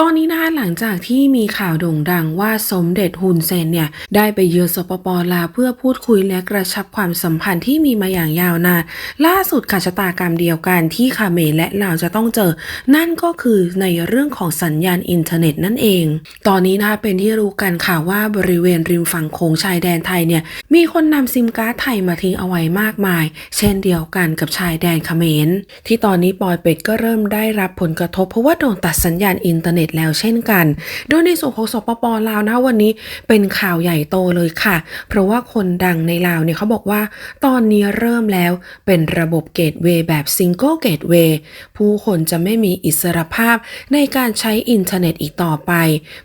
ตอนนี้นะคะหลังจากที่มีข่าวโด่งดังว่าสมเด็จฮุนเซนเนี่ยได้ไปเยือนสปปลาวเพื่อพูดคุยและกระชับความสัมพันธ์ที่มีมาอย่างยาวนานล่าสุดค่ะชะตากรรมเดียวกันที่คาเมรและลาวจะต้องเจอ นั่นก็คือในเรื่องของสัญญาณอินเทอร์เน็ตนั่นเอง ตอนนี้นะคะเป็นที่รู้กันค่ะว่าบริเวณริมฝั่งโขงชายแดนไทยเนี่ยมีคนนำซิมการ์ดไทยมาทิ้งเอาไว้มากมาย เช่นเดียวกันกับชายแดนคาเมรที่ตอนนี้ปอยเป็ดก็เริ่มได้รับผลกระทบเพราะว่าโดนตัดสัญญาณอินเทอร์เน็ตแล้วเช่นกัน โดยในส่วนของสปปลาวนะวันนี้เป็นข่าวใหญ่โตเลยค่ะ เพราะว่าคนดังในลาวเนี่ยเขาบอกว่า ตอนนี้เริ่มแล้วเป็นระบบเกตเวย์แบบซิงเกิลเกตเวย์ผู้คนจะไม่มีอิสรภาพในการใช้อินเทอร์เน็ตอีกต่อไป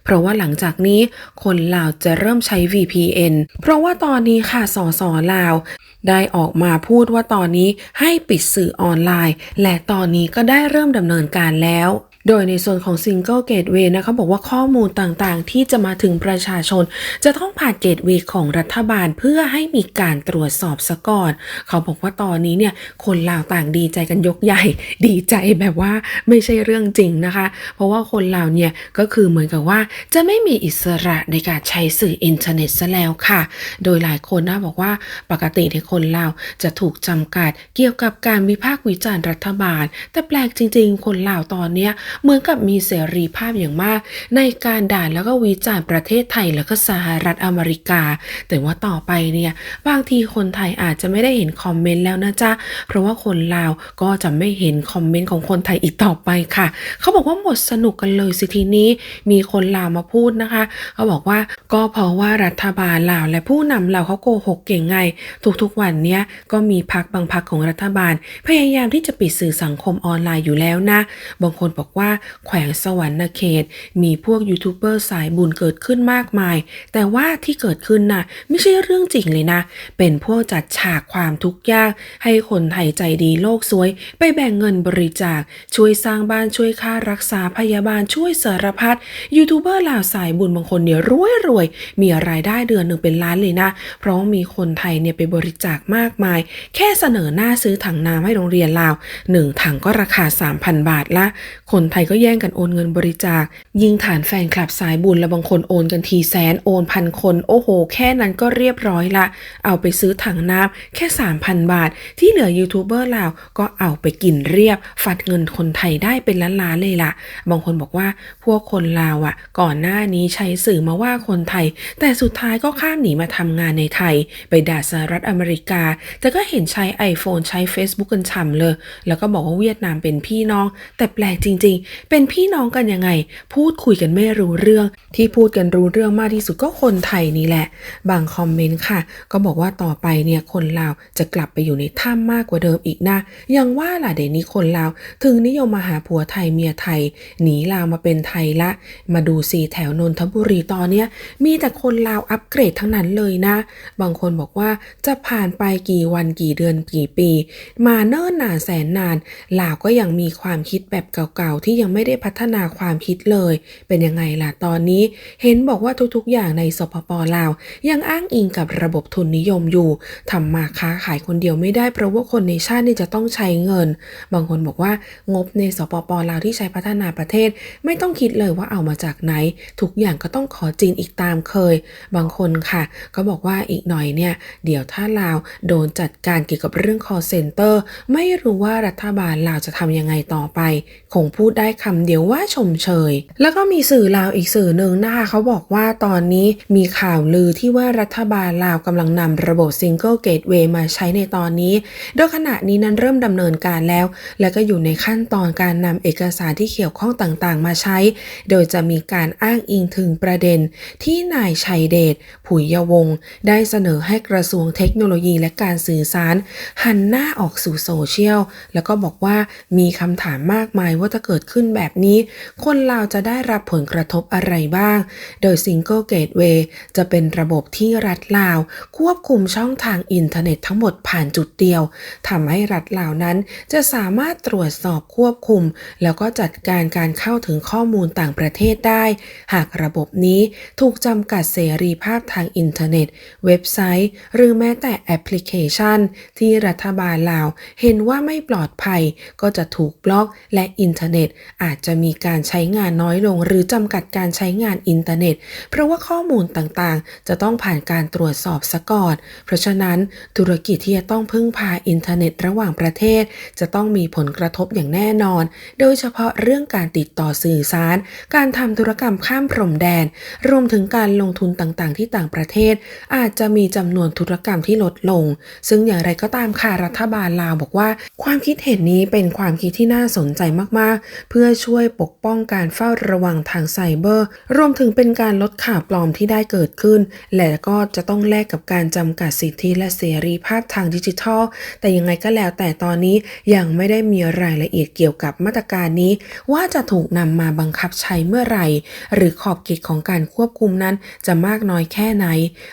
เพราะว่าหลังจากนี้คนลาวจะเริ่มใช้ VPN เพราะว่าตอนนี้ค่ะสสลาวได้ออกมาพูดว่าตอนนี้ให้ปิดสื่อออนไลน์ และตอนนี้ก็ได้เริ่มดำเนินการแล้ว โดยในส่วนของ Single Gateway นะเขาบอกว่าข้อมูลต่างๆ ที่จะมาถึงประชาชน จะต้องผ่านเกตเวย์ของรัฐบาลเพื่อให้มีการตรวจสอบซะก่อน เขาบอกว่าตอนนี้เนี่ยคนลาวต่างดีใจกันยกใหญ่ ดีใจแบบว่าไม่ใช่เรื่องจริงนะคะ เพราะว่าคนลาวเนี่ยก็คือเหมือนกับว่าจะไม่มีอิสระในการใช้สื่ออินเทอร์เน็ตซะแล้วค่ะ โดยหลายคนนะบอกว่าปกติในคนลาวจะถูกจำกัดเกี่ยวกับการวิพากษ์วิจารณ์รัฐบาล แต่แปลกจริง ๆ คนลาวตอนเนี้ยเหมือนกับมีเสรีภาพอย่างมาก ในการด่าแล้วก็วิจารณ์ประเทศไทยแล้วก็สหรัฐอเมริกา แต่ว่าต่อไปเนี่ยบางทีคนไทยอาจจะไม่ได้เห็นคอมเมนต์แล้วนะจ๊ะ เพราะว่าคนลาวก็จะไม่เห็นคอมเมนต์ของคนไทยอีกต่อไปค่ะ เขาบอกว่าหมดสนุกกันเลยสิทีนี้ มีคนลาวมาพูดนะคะเขาบอกว่าก็เพราะว่ารัฐบาลลาวและผู้นำลาวเขาโกหกเก่งไง ทุกๆวันเนี้ยก็มีพักบางพักของรัฐบาล พยายามที่จะปิดสื่อสังคมออนไลน์อยู่แล้วนะ บางคนบอกว่าแขวงสวรรณเขต มีพวกยูทูบเบอร์สายบุญเกิดขึ้นมากมาย แต่ว่าที่เกิดขึ้นน่ะไม่ใช่เรื่องจริงเลยนะ เป็นพวกจัดฉากความทุกข์ยาก ให้คนไทยใจดีโลกสวย ไปแบ่งเงินบริจาค ช่วยสร้างบ้านช่วยค่ารักษาพยาบาลช่วยสารพัดยูทูบเบอร์ลาวสายบุญบางคนเนี่ยรวยรวย มีรายได้เดือนหนึ่งเป็นล้านเลยนะ เพราะมีคนไทยเนี่ยไปบริจาคมากมาย แค่เสนอหน้าซื้อถังน้ำให้โรงเรียนลาวหนึ่งถังก็ราคา 3,000 บาทละคนไทยก็แย่งกันโอนเงินบริจาค ยิงฐานแฟนคลับสายบุญและบางคนโอนกันทีแสนโอนพันคน โอ้โห แค่นั้นก็เรียบร้อยละ เอาไปซื้อถังน้ำแค่ 3,000 บาท ที่เหลือยูทูบเบอร์ลาวก็เอาไปกินเรียบ ฟัดเงินคนไทยได้เป็นล้านๆเลยล่ะ บางคนบอกว่าพวกคนลาวอะ ก่อนหน้านี้ใช้สื่อมาว่าคนไทย แต่สุดท้ายก็ข้ามหนีมาทำงานในไทย ไปด่าสหรัฐอเมริกา แต่ก็เห็นใช้ iPhone ใช้ Facebook กันฉ่ำเลย แล้วก็บอกว่าเวียดนามเป็นพี่น้อง แต่แปลกจริงๆเป็นพี่น้องกันยังไง พูดคุยกันไม่รู้เรื่อง ที่พูดกันรู้เรื่องมากที่สุดก็คนไทยนี่แหละ บางคอมเมนต์ค่ะ ก็บอกว่าต่อไปเนี่ยคนลาวจะกลับไปอยู่ในถ้ำมากกว่าเดิมอีกนะยังว่าล่ะเดี๋ยวนี้คนลาว ถึงนิยมมาหาผัวไทยเมียไทย หนีลาวมาเป็นไทยละ มาดูสีแถวนนทบุรีตอนเนี้ยมีแต่คนลาวอัปเกรดทั้งนั้นเลยนะ บางคนบอกว่าจะผ่านไปกี่วันกี่เดือนกี่ปี มาเนิ่นนานแสนนานลาวก็ยังมีความคิดแบบเก่าๆที่ยังไม่ได้พัฒนาความคิดเลย เป็นยังไงล่ะตอนนี้เห็นบอกว่าทุกๆ อย่างในสปปลาว ยังอ้างอิงกับระบบทุนนิยมอยู่ทำมาค้าขายคนเดียวไม่ได้เพราะว่าคนในชาตินี่จะต้องใช้เงิน บางคนบอกว่างบในสปปลาวที่ใช้พัฒนาประเทศ ไม่ต้องคิดเลยว่าเอามาจากไหน ทุกอย่างก็ต้องขอจีนอีกตามเคย บางคนค่ะ ก็บอกว่าอีกหน่อยเนี่ย เดี๋ยวถ้าลาวโดนจัดการเกี่ยวกับเรื่อง call center ไม่รู้ว่ารัฐบาลลาวจะทำยังไงต่อไป คงพูดได้ได้คำเดียวว่าชมเชย แล้วก็มีสื่อลาวอีกสื่อหนึ่งนะคะเขาบอกว่าตอนนี้มีข่าวลือที่ว่ารัฐบาลลาวกำลังนำระบบ Single Gateway มาใช้ในตอนนี้ โดยขณะนี้นั้นเริ่มดำเนินการแล้ว และก็อยู่ในขั้นตอนการนำเอกสารที่เกี่ยวข้องต่างๆ มาใช้ โดยจะมีการอ้างอิงถึงประเด็น ที่นายชัยเดชผุยยวงศ์ได้เสนอให้กระทรวงเทคโนโลยีและการสื่อสาร หันหน้าออกสู่โซเชียลแล้วก็บอกว่ามีคำถามมากมายว่าถ้าเกิดขึ้นแบบนี้ คนลาวจะได้รับผลกระทบอะไรบ้าง โดย Single Gateway จะเป็นระบบที่รัฐลาว ควบคุมช่องทางอินเทอร์เน็ตทั้งหมดผ่านจุดเดียวทำให้รัฐลาวนั้นจะสามารถตรวจสอบควบคุม แล้วก็จัดการการเข้าถึงข้อมูลต่างประเทศได้ หากระบบนี้ถูกจำกัดเสรีภาพทางอินเทอร์เน็ต เว็บไซต์ หรือแม้แต่แอปพลิเคชัน ที่รัฐบาลลาว เห็นว่าไม่ปลอดภัยก็จะถูกบล็อกและอินเทอร์เน็ตอาจจะมีการใช้งานน้อยลง หรือจำกัดการใช้งานอินเทอร์เน็ต เพราะว่าข้อมูลต่างๆ จะต้องผ่านการตรวจสอบซะก่อน เพราะฉะนั้นธุรกิจที่จะต้องพึ่งพาอินเทอร์เน็ตระหว่างประเทศ จะต้องมีผลกระทบอย่างแน่นอน โดยเฉพาะเรื่องการติดต่อสื่อสาร การทำธุรกรรมข้ามพรมแดน รวมถึงการลงทุนต่างๆ ที่ต่างประเทศ อาจจะมีจำนวนธุรกรรมที่ลดลง ซึ่งอย่างไรก็ตามค่ะรัฐบาลลาวบอกว่า ความคิดเห็นนี้เป็นความคิดที่น่าสนใจมากๆเพื่อช่วยปกป้องการเฝ้าระวังทางไซเบอร์ รวมถึงเป็นการลดข่าวปลอมที่ได้เกิดขึ้น และก็จะต้องแลกกับการจำกัดสิทธิและเสรีภาพทางดิจิทัล แต่ยังไงก็แล้วแต่ตอนนี้ยังไม่ได้มีรายละเอียดเกี่ยวกับมาตรการนี้ ว่าจะถูกนำมาบังคับใช้เมื่อไหร่ หรือขอบเขตของการควบคุมนั้นจะมากน้อยแค่ไหน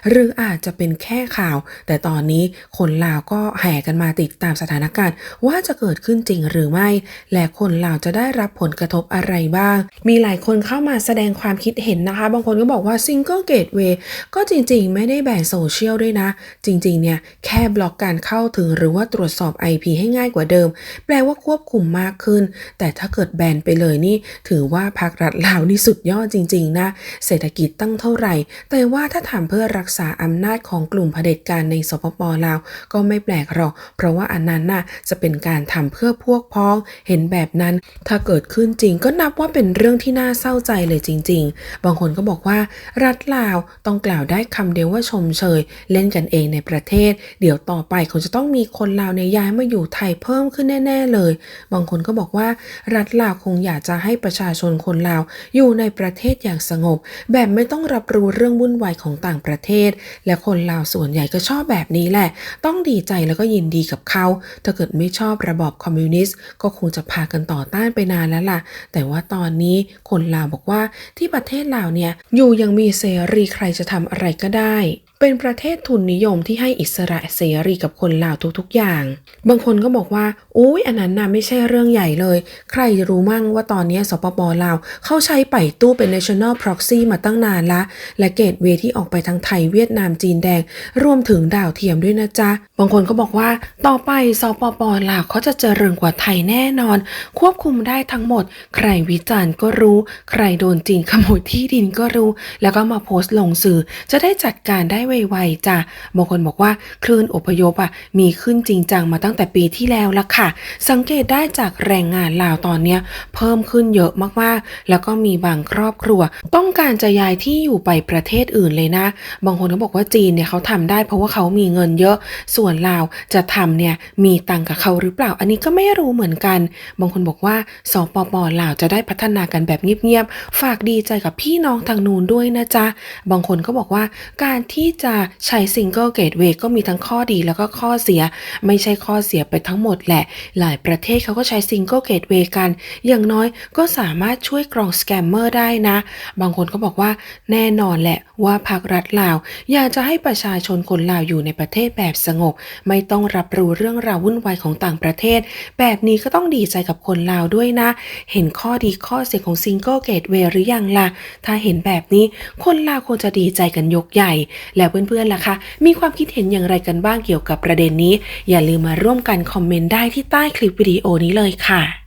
หรืออาจจะเป็นแค่ข่าว แต่ตอนนี้คนลาวก็แห่กันมาติดตามสถานการณ์ ว่าจะเกิดขึ้นจริงหรือไม่ และคนลาวจะได้รับผลกระทบอะไรบ้าง มีหลายคนเข้ามาแสดงความคิดเห็นนะคะ บางคนก็บอกว่า Single Gateway ก็จริงๆ ไม่ได้แบ่งโซเชียลด้วยนะ จริงๆ เนี่ย แค่บล็อกการเข้าถึงหรือว่าตรวจสอบ IP ให้ง่ายกว่าเดิม แปลว่าควบคุมมากขึ้น แต่ถ้าเกิดแบนไปเลยนี่ ถือว่าภาครัฐลาวนี่สุดยอดจริงๆนะ เศรษฐกิจตั้งเท่าไหร่ แต่ว่าถ้าทำเพื่อรักษาอำนาจของกลุ่มเผด็จการในสปปลาว ก็ไม่แปลกหรอก เพราะว่าอันนั้นน่ะจะเป็นการทำเพื่อพวกพ้อง เห็นแบบนั้น ถ้าเเกิดขึ้นจริง ก็นับว่าเป็นเรื่องที่น่าเศร้าใจเลยจริง ๆ บางคนก็บอกว่ารัฐลาวต้องกล่าวได้คำเดียวว่าชมเชย เล่นกันเองในประเทศ เดี๋ยวต่อไปคงจะต้องมีคนลาวในยย้ายมาอยู่ไทยเพิ่มขึ้นแน่ ๆเลย บางคนก็บอกว่ารัฐลาวคงอยากจะให้ประชาชนคนลาวอยู่ในประเทศอย่างสงบ แบบไม่ต้องรับรู้เรื่องวุ่นวายของต่างประเทศ และคนลาวส่วนใหญ่ก็ชอบแบบนี้แหละ ต้องดีใจแล้วก็ยินดีกับเขา ถ้าเกิดไม่ชอบระบอบคอมมิวนิสต์ก็คงจะพากันต่อต้านไปนานแล้วล่ะ แต่ว่าตอนนี้คนลาวบอกว่าที่ประเทศลาวเนี่ยอยู่ยังมีเสรีใครจะทำอะไรก็ได้ เป็นประเทศทุนนิยมที่ให้อิสระเสรีกับคนลาวทุกๆอย่าง บางคนก็บอกว่าอุ้ยอันนั้นน่ะไม่ใช่เรื่องใหญ่เลย ใครจะรู้มั่งว่าตอนนี้สปปลาว เขาใช้ไปตู้เป็น national proxy มาตั้งนานละ และเกตเวย์ที่ออกไปทั้งไทยเวียดนามจีนแดง รวมถึงดาวเทียมด้วยนะจ๊ะ บางคนก็บอกว่า ต่อไปสปปลาวเขาจะเจริญกว่าไทยแน่นอน ควบคุมได้ทั้งหมด ใครวิจารณ์ก็รู้ ใครโดนจีนขโมยที่ดินก็รู้ แล้วก็มาโพสต์ลงสื่อจะได้จัดการได้ไวๆจ้ะบางคนบอกว่าคลื่นอพยพอะมีขึ้นจริงจังมาตั้งแต่ปีที่แล้วละค่ะ สังเกตได้จากแรงงานลาวตอนเนี้ยเพิ่มขึ้นเยอะมากๆ แล้วก็มีบางครอบครัว ต้องการจะย้ายที่อยู่ไปประเทศอื่นเลยนะ บางคนก็บอกว่าจีนเนี่ยเขาทำได้ เพราะว่าเขามีเงินเยอะ ส่วนลาวจะทำเนี่ยมีตังกับเขาหรือเปล่า อันนี้ก็ไม่รู้เหมือนกัน บางคนบอกว่าสปปลาวจะได้พัฒนากันแบบเงียบๆ ฝากดีใจกับพี่น้องทางนู้นด้วยนะจ๊ะ บางคนก็บอกว่าการที่จะใช้ซิงเกิลเกตเวย์ก็มีทั้งข้อดีแล้วก็ข้อเสีย ไม่ใช่ข้อเสียไปทั้งหมดแหละ หลายประเทศเขาก็ใช้ซิงเกิลเกตเวย์กัน อย่างน้อยก็สามารถช่วยกรองสแกมเมอร์ได้นะ บางคนก็บอกว่าแน่นอนแหละว่าภาครัฐลาว อยากจะให้ประชาชนคนลาวอยู่ในประเทศแบบสงบ ไม่ต้องรับรู้เรื่องราววุ่นวายของต่างประเทศ แบบนี้ก็ต้องดีใจกับคนลาวด้วยนะ เห็นข้อดีข้อเสียของซิงเกิลเกตเวย์หรือยังล่ะถ้าเห็นแบบนี้คนลาวคงจะดีใจกันยกใหญ่ แล้วเพื่อนๆล่ะคะ มีความคิดเห็นอย่างไรกันบ้างเกี่ยวกับประเด็นนี้ อย่าลืมมาร่วมกันคอมเมนต์ได้ที่ใต้คลิปวิดีโอนี้เลยค่ะ